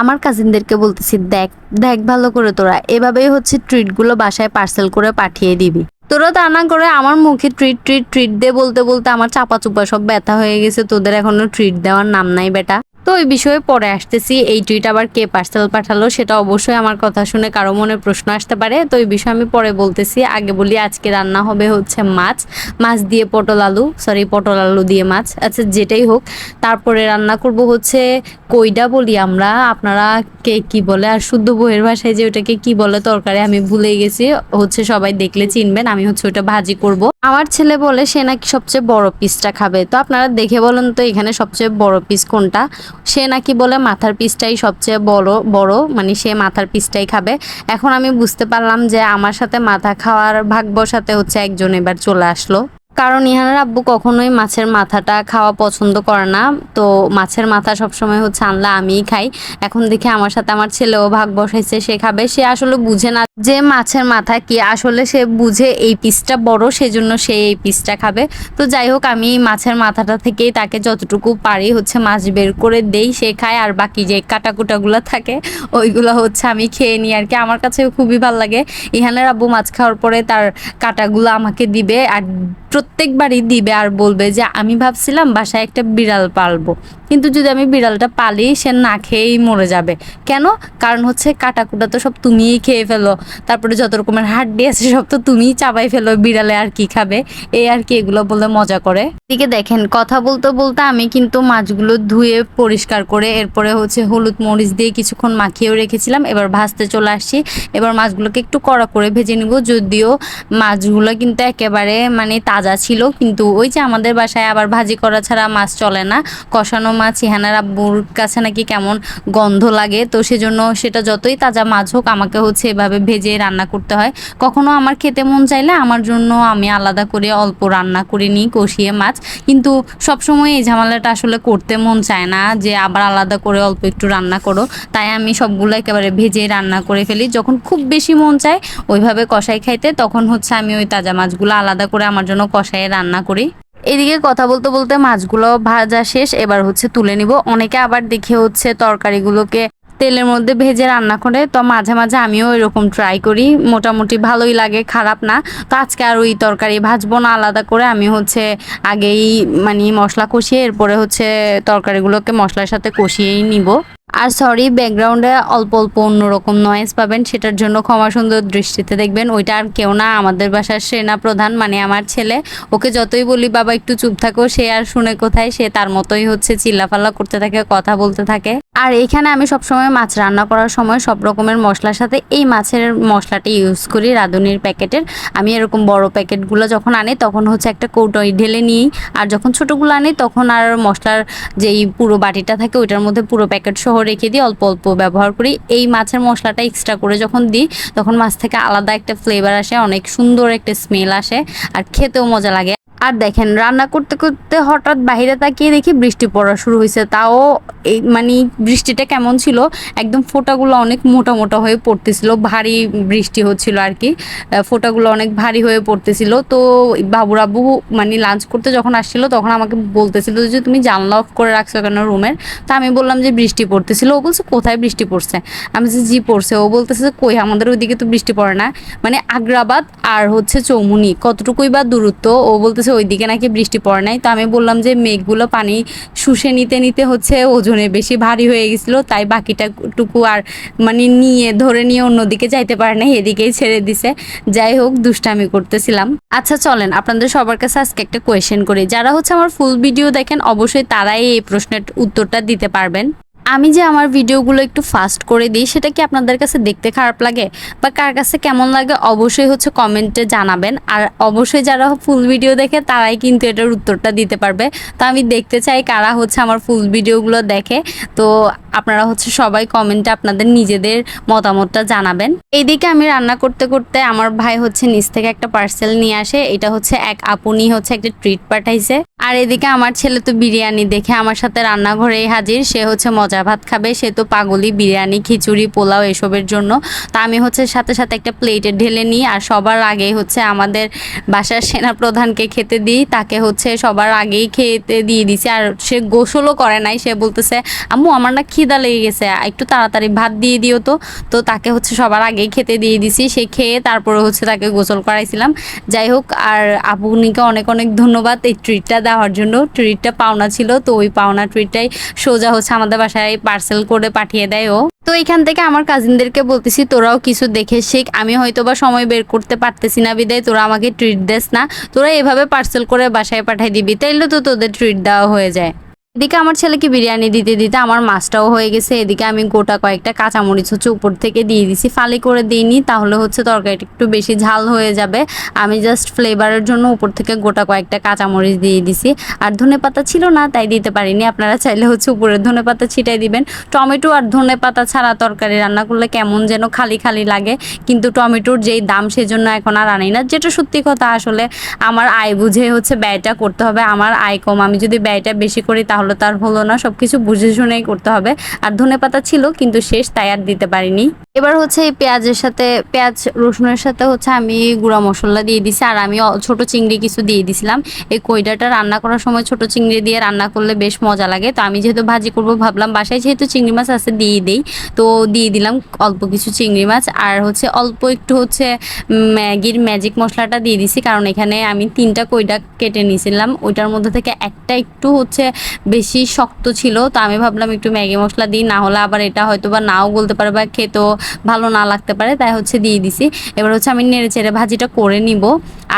আমার কাজিনদেরকে বলতেছি, দেখ দেখ ভালো করে তোরা, এভাবেই হচ্ছে ট্রিটগুলো বাসায় পার্সেল করে পাঠিয়ে দিবি। তোরা তা না করে আমার মুখে ট্রিট ট্রিট ট্রিট দে বলতে বলতে আমার চাপা চুপা সব ব্যথা হয়ে গেছে, তোদের এখনও ট্রিট দেওয়ার নাম নাই, বেটা। তো ওই বিষয়ে পরে আসতেছি। এই টুইট আবার কে পার্সেল পাঠালো সেটা অবশ্যই আমার কথা শুনে কারও মনে প্রশ্ন আসতে পারে। তো এই বিষয়ে আমি পরে বলতেছি। আগে বলি, আজকে রান্না হবে হচ্ছে মাছ। মাছ দিয়ে পটল আলু সরি পটল আলু দিয়ে মাছ। আচ্ছা যেটাই হোক। তারপরে রান্না করব হচ্ছে কইডা বলি আমরা। আপনারা কে কি বলে? আর শুদ্ধ বইয়ের ভাষায় যে ওটাকে কি বলে তরকারি আমি ভুলে গেছি। হচ্ছে সবাই দেখলে চিনবেন, আমি হচ্ছে ওটা ভাজি করব। আমার ছেলে বলে সে নাকি সবচেয়ে বড় পিসটা খাবে। তো আপনারা দেখে বলেন তো এখানে সবচেয়ে বড় পিস কোনটা? সে নাকি বলে মাথার পিসটাই সবচেয়ে বড় বড় মানে সে মাথার পিসটাই খাবে। এখন আমি বুঝতে পারলাম যে আমার সাথে মাথা খাওয়ার ভাগ বসাতে হচ্ছে একজন এবার চলে আসলো। কারণ ইহানার আব্বু কখনোই মাছের মাথাটা খাওয়া পছন্দ করে না। তো মাছের মাথা সবসময় হচ্ছে, আনলা, আমিই খাই। এখন দেখে আমার সাথে আমার ছেলেও ভাগ বসাইছে, সে খাবে। সে আসলে বুঝে না যে মাছের মাথা কি। আসলে সে বুঝে এই পিসটা বড়, সেজন্য সে এই পিসটা খাবে। তো যাই হোক, আমি মাছের মাথাটা থেকেই তাকে যতটুকু পারি হচ্ছে মাছ বের করে দেই, সে খায়। আর বাকি যে কাটাকুটাগুলো থাকে, ওইগুলো হচ্ছে আমি খেয়ে নিই আর কি। আমার কাছে খুবই ভালো লাগে। ইহানের আব্বু মাছ খাওয়ার পরে তার কাটাগুলো আমাকে দিবে। আর প্রত্যেকবারই দিবে আর বলবে যে, আমি ভাবছিলাম বাসায় একটা বিড়াল পালবো। কিন্তু যদি আমি বিড়ালটা পালি, সে না খেয়েই মরে যাবে। কেন? কারণ হচ্ছে কাটাকুটা তো সব তুমিই খেয়ে ফেলো। তারপরে যত রকমের হাড্ডি আছে, সব তো তুমিই চাবাই ফেলো বিড়ালে আর কি খাবে। এই আর কি এগুলো বলে মজা করে। এদিকে দেখেন, কথা বলতে বলতে আমি কিন্তু মাছগুলো ধুয়ে পরিষ্কার করে এরপরে হচ্ছে হলুদ মরিচ দিয়ে কিছুক্ষণ মাখিয়েও রেখেছিলাম। এবার ভাজতে চলে আসছি। এবার মাছগুলোকে একটু কড়া করে ভেজে নিব। যদিও মাছগুলো কিন্তু একেবারে মানে তাজা ছিল, কিন্তু ওই যে আমাদের বাসায় আবার ভাজি করা ছাড়া মাছ চলে না। কষানো মাছ, ইহানার আব্বুর কাছে নাকি কেমন গন্ধ লাগে, তো সেজন্য সেটা যতই তাজা মাছ হোক আমাকে হচ্ছে এভাবে ভেজে রান্না করতে হয়। কখনো আমার খেতে মন চাইলে আমার জন্য আমি আলাদা করে অল্প রান্না করে নিই কষিয়ে মাছ, কিন্তু সবসময় এই ঝামেলাটা আসলে করতে মন চায় না যে আবার আলাদা করে অল্প একটু রান্না করো। তাই আমি সবগুলো একেবারে ভেজে রান্না করে ফেলি, যখন খুব বেশি মন চায় ওইভাবে কষাই খাইতে, তখন হচ্ছে আমি ওই তাজা মাছগুলো আলাদা করে আমার জন্য কষাই রান্না করি। এদিকে কথা বলতে বলতে মাছগুলো ভাজা শেষ, এবার হচ্ছে তুলে নিব। অনেকে আবার দেখে হচ্ছে তরকারিগুলোকে তেলের মধ্যে ভেজে রান্না করে, তো মাঝে মাঝে আমিও এরকম ট্রাই করি। মোটামুটি ভালোই লাগে, খারাপ না। তো আজকে আর ওই তরকারি ভাজবো না, আলাদা করে আমি হচ্ছে আগেই মানে মশলা কষিয়ে, এরপরে হচ্ছে তরকারিগুলোকে মশলার সাথে কষিয়েই নিব। আর সরি ব্যাকগ্রাউন্ডে অল্প অল্প অন্যরকম নয়েজ পাবেন, সেটার জন্য ক্ষমা সুন্দর দৃষ্টিতে দেখবেন। ওইটা আর কেউ না, আমাদের বাসার সেনা প্রধান মানে আমার ছেলে। ওকে যতই বলি, বাবা, একটু চুপ থাকো, সে আর শুনে কোথায়? সে তার মতোই হচ্ছে, চিল্লাফাল্লা করতে থাকে, কথা বলতে থাকে। আর এইখানে আমি সবসময় মাছ রান্না করার সময় সব রকমের মশলার সাথে এই মাছের মশলাটি ইউজ করি, রাঁধুনির প্যাকেটের। আমি এরকম বড় প্যাকেটগুলো যখন আনি, তখন হচ্ছে একটা কৌটোয় ঢেলে নিই। আর যখন ছোটোগুলো আনি, তখন আর মশলার যেই পুরো বাটিটা থাকে, ওইটার মধ্যে পুরো প্যাকেট সহ রেখে দিই, অল্প অল্প ব্যবহার করি। এই মাছের মশলাটা এক্সট্রা করে যখন দিই, তখন মাছ থেকে আলাদা একটা ফ্লেভার আসে, অনেক সুন্দর একটা স্মেল আসে, আর খেতেও মজা লাগে। আর দেখেন রান্না করতে করতে হঠাৎ বাইরে তাকিয়ে দেখি বৃষ্টি পড়া শুরু হয়েছে। তাও এই মানে বৃষ্টিটা কেমন ছিল? একদম ফোঁটাগুলো অনেক মোটা মোটা হয়ে পড়তেছিল। ভারী বৃষ্টি হচ্ছিল আর কি ফোঁটাগুলো অনেক ভারী হয়ে পড়তেছিল। তো বাবুর আব্বু মানে লাঞ্চ করতে যখন আসছিল তখন আমাকে বলতেছিল যে তুমি জানলা অফ করে রাখছো কেন রুমের? তা আমি বললাম যে বৃষ্টি পড়তেছিল। ও বলছে কোথায় বৃষ্টি পড়ছে? আমি বলছি জি পড়ছে। ও বলতেছে যে, কই আমাদের ওইদিকে তো বৃষ্টি পড়ে না। মানে আগ্রাবাদ আর হচ্ছে চৌমুনি কতটুকুই বা দূরত্ব? ও বলতেছে ওইদিকে নাকি বৃষ্টি পড়ে নাই। তো আমি বললাম যে মেঘগুলো পানি শুষে নিতে নিতে হচ্ছে, ওজনে বেশি ভারী হয়ে গেছিল, তাই বাকিটা টুকু আর মানে নিয়ে, ধরে নিয়ে অন্যদিকে যাইতে পারে নাই, এদিকেই ছেড়ে দিছে। যাই হোক, দুষ্টামি করতেছিলাম। আচ্ছা চলেন, আপনাদের সবার কাছে আজকে একটা কোয়েশ্চেন করি। যারা হচ্ছে আমার ফুল ভিডিও দেখেন, অবশ্যই তারাই এই প্রশ্নের উত্তরটা দিতে পারবেন। আমি যে আমার ভিডিওগুলো একটু ফাস্ট করে দিই, সেটা কি আপনাদের কাছে দেখতে খারাপ লাগে? বা কার কাছে কেমন লাগে অবশ্যই হচ্ছে কমেন্টে জানাবেন। আর অবশ্যই যারা ফুল ভিডিও দেখে, তারাই কিন্তু এটার উত্তরটা দিতে পারবে। তো আমি দেখতে চাই কারা হচ্ছে আমার ফুল ভিডিওগুলো দেখে। তো আপনারা হচ্ছে সবাই কমেন্টে আপনাদের নিজেদের মতামতটা জানাবেন। এইদিকে আমি রান্না করতে করতে আমার ভাই হচ্ছে নিচ থেকে একটা পার্সেল নিয়ে আসে। এটা হচ্ছে এক আপনি হচ্ছে একটা ট্রিট পাঠাইছে। আর এদিকে আমার ছেলে তো বিরিয়ানি দেখে আমার সাথে রান্নাঘরেই হাজির। সে হচ্ছে মজা ভাত খাবে। সে তো পাগলি বিরিয়ানি, খিচুড়ি, পোলাও এসবের জন্য। তা আমি হচ্ছে সাথে সাথে একটা প্লেটে ঢেলে নিই আর সবার আগেই হচ্ছে আমাদের বাসার সেনা প্রধানকে খেতে দিই। তাকে হচ্ছে সবার আগেই খেতে দিয়ে দিছি। আর সে গোসলও করে নাই। সে বলতেছে, আম্মু, আমার না খিদা লেগে গেছে, একটু তাড়াতাড়ি ভাত দিয়ে দিও তো। তো তাকে হচ্ছে সবার আগেই খেতে দিয়ে দিছি, সে খেয়ে তারপরে হচ্ছে তাকে গোসল করাইছিলাম। যাই হোক, আর আপুনিকে অনেক অনেক ধন্যবাদ এই ট্রিটটা দেওয়ার জন্য। ট্রিটটা পাওনা ছিল, তো ওই পাওনা ট্রিটটাই সোজা হচ্ছে আমাদের বাসায় পার্সেল করে পাঠিয়ে দেয় ও। তো এখান থেকে আমার কাজিনদেরকে বলতেছি, তোরাও কিছু দেখে শেখ, আমি হয়তো বা সময় বের করতে পারতেছি না বিদায়, তোরা আমাকে ট্রিট দেস না, তোরা এভাবে পার্সেল করে বাসায় পাঠিয়ে দিবি, তাইলে তো তোদের ট্রিট দেওয়া হয়ে যায়। এদিকে আমার ছেলেকে বিরিয়ানি দিতে দিতে আমার মাছটাও হয়ে গেছে। এদিকে আমি গোটা কয়েকটা কাঁচামরিচ হচ্ছে উপর থেকে দিয়ে দিছি। ফালি করে দিইনি, তাহলে হচ্ছে তরকারিটা একটু বেশি ঝাল হয়ে যাবে। আমি জাস্ট ফ্লেভারের জন্য উপর থেকে গোটা কয়েকটা কাঁচামরিচ দিয়ে দিছি। আর ধনে পাতা ছিল না, তাই দিতে পারিনি। আপনারা চাইলে হচ্ছে উপরের ধনে পাতা ছিটাই দিবেন। টমেটো আর ধনে পাতা ছাড়া তরকারি রান্না করলে কেমন যেন খালি খালি লাগে। কিন্তু টমেটোর যেই দাম সেজন্য এখন আর আনি না। যেটা সত্যি কথা আসলে আমার আয় বুঝে হচ্ছে ব্যয়টা করতে হবে। আমার আয় কম। আমি যদি ব্যয়টা বেশি করি তাহলে তার হলো না, সবকিছু বুঝে শুনেই করতে হবে। আর ধনে পাতা ছিল, কিন্তু শেষ তাই আর দিতে পারিনি। এবার হচ্ছে এই পেঁয়াজের সাথে, পেঁয়াজ রসুনের সাথে হচ্ছে আমি গুঁড়া মশলা দিয়ে দিছি। আর আমি ছোট চিংড়ি কিছু দিয়ে দিছিলাম। এই কইডাটা রান্না করার সময় ছোট চিংড়ি দিয়ে রান্না করলে বেশ মজা লাগে। তো আমি যেহেতু ভাজি করব ভাবলাম, বাসায় যেহেতু চিংড়ি মাছ আছে দিয়ে দিই। তো দিয়ে দিলাম অল্প কিছু চিংড়ি মাছ। আর হচ্ছে অল্প একটু হচ্ছে ম্যাগির ম্যাজিক মশলাটা দিয়ে দিছি। কারণ এখানে আমি তিনটা কইডা কেটে নিয়েছিলাম ওইটার মধ্যে থেকে একটা একটু হচ্ছে বেশি শক্ত ছিল। তো আমি ভাবলাম একটু ম্যাগি মশলা দিই। না হলে আবার এটা হয়তো বা নাও বলতে পারে বা খেতেও ভালো না লাগতে পারে, তাই হচ্ছে দিয়ে দিছি। এবার হচ্ছে আমি নেড়ে চেড়ে ভাজিটা করে নিব।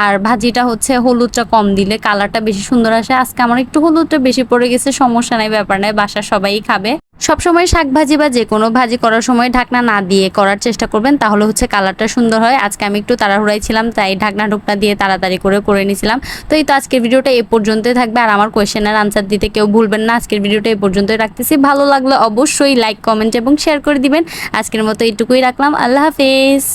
আর ভাজিটা হচ্ছে হলুদটা কম দিলে কালারটা বেশি সুন্দর আসে। আজকে আমার একটু হলুদটা বেশি পড়ে গেছে, সমস্যা নাই, ব্যাপার নাই বাসা সবাই খাবে। সবসময় শাক ভাজি বা যে কোনো ভাজি করার সময় ঢাকনা না দিয়ে করার চেষ্টা করবেন, তাহলে হচ্ছে কালারটা সুন্দর হয়। আজকে আমি একটু তাড়াহুড়াই ছিলাম, তাই ঢাকনা ঢুকনা দিয়ে তাড়াতাড়ি করে করে নিয়েছিলাম। তো এই তো আজকের ভিডিওটা এ পর্যন্তই থাকবে। আর আমার কোয়েশ্চেনের আনসার দিতে কেউ ভুলবেন না, আজকের ভিডিওটা এ পর্যন্তই রাখতেছি। ভালো লাগলে অবশ্যই লাইক কমেন্ট এবং শেয়ার করে দিবেন। আজকের মতো এইটুকুই রাখলাম। আল্লাহ হাফেজ।